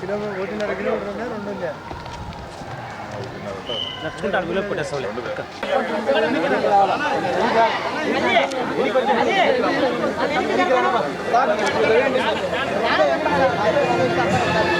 Kilometre ఒకటిన్నర kilometre ఉన్నాయి రెండు ఉన్నాయి నడుచుకుంటే అడుగులో పెట్టేస్తావులే ఓకే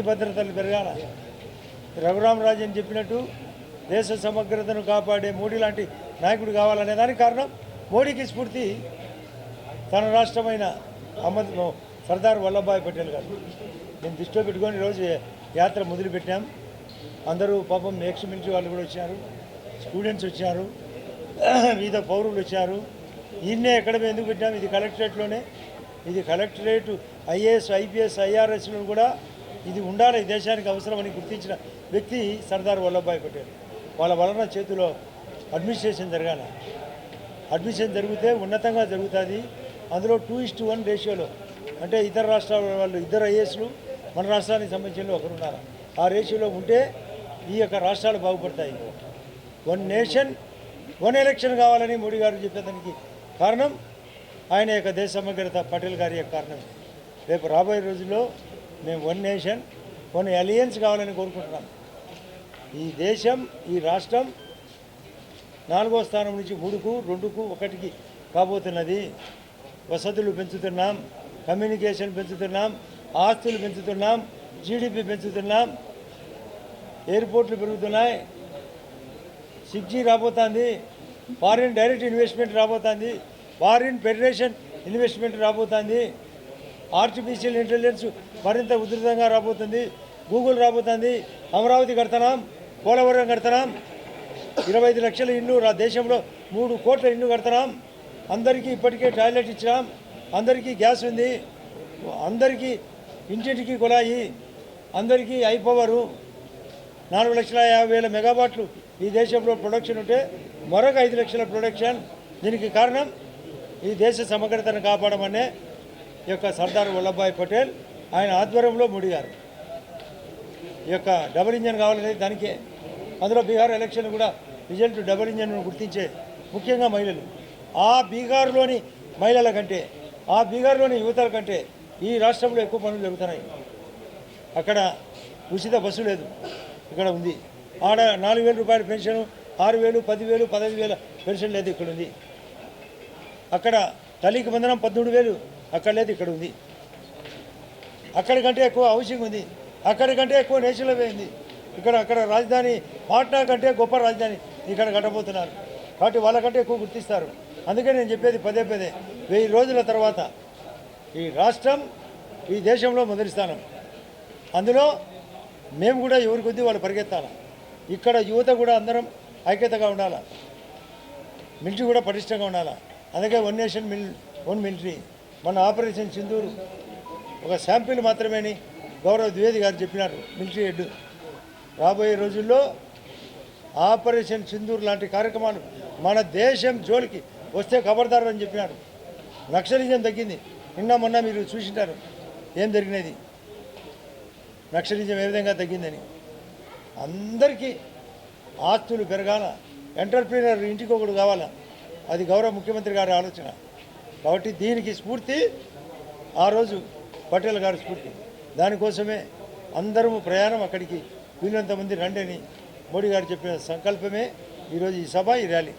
శాంతి భద్రతలు పెరగాల. రఘురామరాజు అని చెప్పినట్టు దేశ సమగ్రతను కాపాడే మోడీ లాంటి నాయకుడు కావాలనే దానికి కారణం మోడీకి స్ఫూర్తి తన రాష్ట్రమైన అహ్మద్ సర్దార్ వల్లభాయ్ పటేల్ గారు. నేను దృష్టిలో పెట్టుకొని ఈరోజు యాత్ర మొదలుపెట్టాం. అందరూ పాపం ఎక్స్ మించి వాళ్ళు కూడా వచ్చారు. స్టూడెంట్స్ వచ్చారు. వివిధ పౌరులు వచ్చారు. ఈయన్నే ఎక్కడ ఎందుకు పెట్టాం? ఇది కలెక్టరేట్లోనే. ఇది కలెక్టరేట్ ఐఏఎస్ ఐపీఎస్ ఐఆర్ఎస్లను కూడా ఇది ఉండాలి ఈ దేశానికి అవసరమని గుర్తించిన వ్యక్తి సర్దార్ వల్లభాయ్ పటేల్. వాళ్ళ వలన చేతిలో అడ్మినిస్ట్రేషన్ జరగాలి. అడ్మిషన్ జరిగితే ఉన్నతంగా జరుగుతుంది. అందులో టూ ఇస్ వన్ రేషియోలో అంటే ఇతర రాష్ట్రాల వాళ్ళు ఇద్దరు ఐఏఎస్లు మన రాష్ట్రానికి సంబంధించిన ఒకరు ఉన్నారు. ఆ రేషియోలో ఉంటే ఈ యొక్క రాష్ట్రాలు బాగుపడతాయి. వన్ నేషన్ వన్ ఎలక్షన్ కావాలని మోడీ గారు చెప్పేదానికి కారణం ఆయన యొక్క దేశ సమగ్రత పటేల్ గారి యొక్క కారణం. రేపు రాబోయే రోజుల్లో మేము వన్ నేషన్ వన్ అలియన్స్ కావాలని కోరుకుంటున్నాం. ఈ దేశం ఈ రాష్ట్రం నాలుగో స్థానం నుంచి మూడుకు రెండుకు ఒకటికి కాబోతున్నది. వసతులు పెంచుతున్నాం కమ్యూనికేషన్ పెంచుతున్నాం ఆస్తులు పెంచుతున్నాం జీడిపి పెంచుతున్నాం ఎయిర్పోర్ట్లు పెరుగుతున్నాయి. సిక్స్ జీ రాబోతుంది ఫారిన్ డైరెక్ట్ ఇన్వెస్ట్మెంట్ రాబోతుంది ఫారిన్ ఫెడరేషన్ ఇన్వెస్ట్మెంట్ రాబోతుంది. ఆర్టిఫిషియల్ ఇంటెలిజెన్స్ మరింత ఉధృతంగా రాబోతుంది. గూగుల్ రాబోతుంది. అమరావతి కడుతున్నాం పోలవరం కడుతున్నాం ఇరవై ఐదు లక్షల ఇల్లు దేశంలో మూడు కోట్ల ఇల్లు కడుతున్నాం అందరికీ ఇప్పటికే టాయిలెట్ ఇచ్చినాం. అందరికీ గ్యాస్ ఉంది. అందరికీ ఇంటింటికి కులాయి అందరికీ ఐ పవరు. నాలుగు లక్షల యాభై వేల మెగావాట్లు ఈ దేశంలో ప్రొడక్షన్ ఉంటే మరొక ఐదు లక్షల ప్రొడక్షన్ దీనికి కారణం ఈ దేశ సమగ్రతను కాపాడమనే యొక్క సర్దార్ వల్లభాయ్ పటేల్ ఆయన ఆధ్వర్యంలో మోడీ గారు ఈ యొక్క డబుల్ ఇంజన్ కావాలనేది దానికే. అందులో బీహార్ ఎలక్షన్ కూడా రిజల్ట్ డబుల్ ఇంజన్ గుర్తించే ముఖ్యంగా మహిళలు. ఆ బీహార్లోని మహిళల కంటే ఆ బీహార్లోని యువతల కంటే ఈ రాష్ట్రంలో ఎక్కువ పనులు జరుగుతున్నాయి. అక్కడ ఉచిత బస్సు లేదు. ఇక్కడ ఉంది. ఆడ నాలుగు వేల రూపాయల పెన్షన్ ఆరు వేలు పదివేలు పదహైదు వేల పెన్షన్ లేదు ఇక్కడ ఉంది అక్కడ తల్లికి బంధనం పద్మూడు వేలు అక్కడ లేదు ఇక్కడ ఉంది. అక్కడికంటే ఎక్కువ హౌసింగ్ ఉంది. అక్కడికంటే ఎక్కువ నేషనల్ హైవే ఉంది. ఇక్కడ అక్కడ రాజధాని పాట్నా కంటే గొప్ప రాజధాని ఇక్కడ కట్టబోతున్నారు. కాబట్టి వాళ్ళకంటే ఎక్కువ గుర్తిస్తారు. అందుకే నేను చెప్పేది పదే పదే. వెయ్యి రోజుల తర్వాత ఈ రాష్ట్రం ఈ దేశంలో మొదటి స్థానం. అందులో మేము కూడా ఎవరి కొద్దీ వాళ్ళు పరిగెత్తాలి? ఇక్కడ యువత కూడా అందరం ఐక్యతగా ఉండాలి? మిలిటరీ కూడా పటిష్టంగా ఉండాలి? అందుకే one nation mill one military. మన ఆపరేషన్ సింధూరు ఒక శాంపిల్ మాత్రమేని గౌరవ ద్వివేది గారు చెప్పినారు మిలిటరీ హెడ్. రాబోయే రోజుల్లో ఆపరేషన్ సింధూర్ లాంటి కార్యక్రమాలు మన దేశం జోలికి వస్తే ఖబర్దారు అని చెప్పినారు. నక్సలిజం తగ్గింది. నిన్న మొన్న మీరు చూసింటారు ఏం జరిగినది. నక్సలిజం ఏ విధంగా తగ్గిందని. అందరికీ ఆస్తులు పెరగాల. ఎంటర్ప్రీనర్ ఇంటికి ఒకడు కావాలా. అది గౌరవ ముఖ్యమంత్రి గారి ఆలోచన. కాబట్టి దీనికి స్ఫూర్తి ఆ రోజు పటేల్ గారి స్ఫూర్తి. దానికోసమే అందరము ప్రయాణం అక్కడికి వీళ్ళంత రండి అని మోడీ గారు చెప్పిన సంకల్పమే ఈరోజు ఈ సభ ఈ ర్యాలీ.